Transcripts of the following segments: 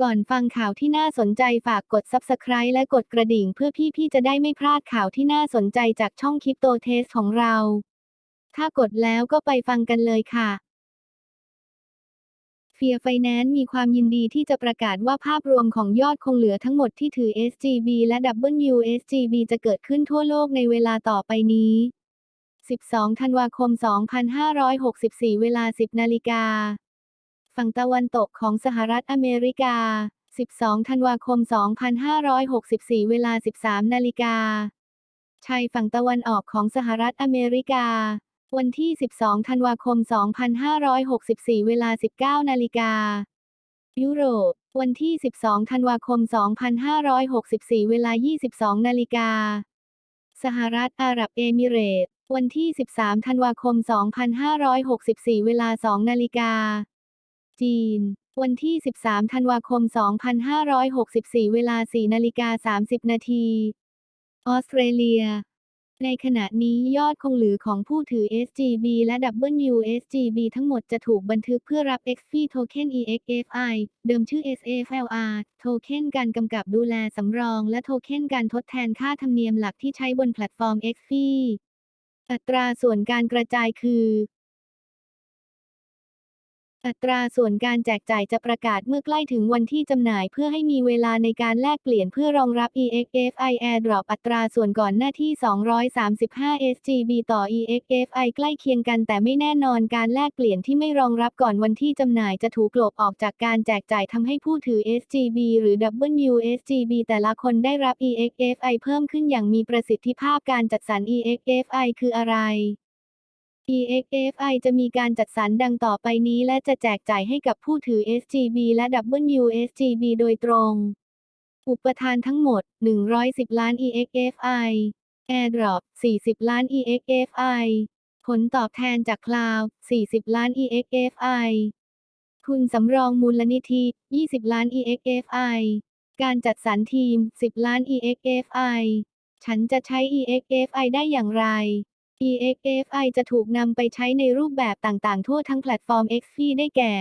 ก่อนฟังข่าวที่น่าสนใจฝากกด Subscribe และกดกระดิ่งเพื่อพี่ๆจะได้ไม่พลาดข่าวที่น่าสนใจจากช่องคริปโตเทสของเรา ถ้ากดแล้วก็ไปฟังกันเลยค่ะเฟียไฟแนนซ์มีความยินดีที่จะประกาศว่าภาพรวมของยอดคงเหลือทั้งหมดที่ถือ SGB และ WSGB จะเกิดขึ้นทั่วโลกในเวลาต่อไปนี้ 12 ธันวาคม 2564 เวลา 10 นาฬิกา ฝั่งตะวันตกของสหรัฐอเมริกา 12 ธันวาคม 2564 เวลา 13 นาฬิกา ชายฝั่งตะวันออกของสหรัฐอเมริกา วันที่ 12 ธันวาคม 2564 เวลา 19 นาฬิกา ยุโรป วันที่ 12 ธันวาคม 2564 เวลา 22 นาฬิกา สหรัฐอาหรับเอมิเรตส์วันที่ 13 ธันวาคม 2564 เวลา 2 นาฬิกา จีน วันที่ 13 ธันวาคม 2564 เวลา 4 นาฬิกา 30 นาที ออสเตรเลีย ในขณะนี้ยอดคงเหลือของผู้ถือ SGB และ WSGB ทั้งหมดจะถูกบันทึกเพื่อรับ XFI Token EXFI เดิมชื่อ SFLR โทเค็นการกำกับดูแลสำรอง และโทเค็นการทดแทนค่าธรรมเนียมหลักที่ใช้บนแพลตฟอร์ม XFI อัตราส่วนการกระจายคือ อัตราส่วนการแจกจ่ายจะประกาศเมื่อใกล้ถึงวันที่จำหน่ายเพื่อให้มีเวลาในการแลกเปลี่ยนเพื่อรองรับ EXFI Airdrop อัตราส่วนก่อนหน้าที่ 235 SGB ต่อ EXFI ใกล้เคียงกันแต่ไม่แน่นอนการแลกเปลี่ยนที่ไม่รองรับก่อนวันที่จำหน่ายจะถูกลบออกจากการแจกจ่ายทำให้ผู้ถือ SGB หรือ WSGB แต่ละคนได้รับ EXFI เพิ่มขึ้นอย่างมีประสิทธิภาพการจัดสรร EXFI คืออะไร EXFI จะมีการจัดสรรดังต่อไปนี้และจะแจกจ่ายให้กับผู้ถือ SGB และ WSGB โดยตรง อุปทานทั้งหมด 110 ล้าน EXFI Airdrop 40 ล้าน EXFI ผลตอบแทนจากคลาวด์40 ล้าน EXFI ทุนสำรองมูลนิธิ 20 ล้าน EXFI การจัดสรรทีม 10 ล้าน EXFI ฉันจะใช้ EXFI ได้อย่างไร EXFI จะถูกนำไปใช้ในรูปแบบต่างๆ ทั่วทั้งแพลตฟอร์ม XFI ได้แก่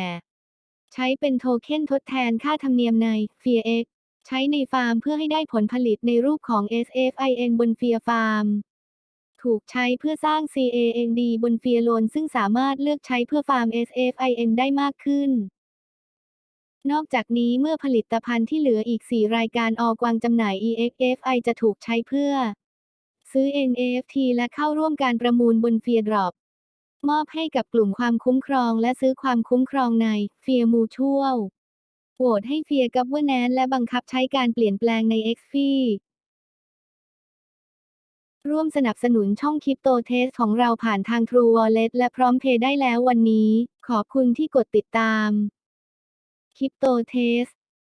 ใช้เป็นโทเค็นทดแทนค่าธรรมเนียมใน FearX ใช้ในฟาร์มเพื่อให้ได้ผลผลิตในรูปของ SFIN บน Fear Farm ถูกใช้เพื่อสร้าง CAND บน Fear Loan ซึ่งสามารถเลือกใช้เพื่อฟาร์ม SFIN ได้มากขึ้นนอกจากนี้เมื่อผลิตภัณฑ์ที่เหลืออีก 4 รายการออกวางจำหน่าย EXFI จะถูกใช้เพื่อ ซื้อ NFT และเข้าร่วมการประมูลบน Feardrop มอบให้กับกลุ่มความคุ้มครองและซื้อความคุ้มครองใน Fear Mutual โหวตให้ Fear Governance และบังคับใช้การเปลี่ยนแปลงใน XFI ร่วมสนับสนุนช่อง Crypto Test ของเราผ่านทาง True Wallet และพร้อมเพย์ได้แล้ววันนี้ ขอบคุณที่กดติดตาม Crypto Test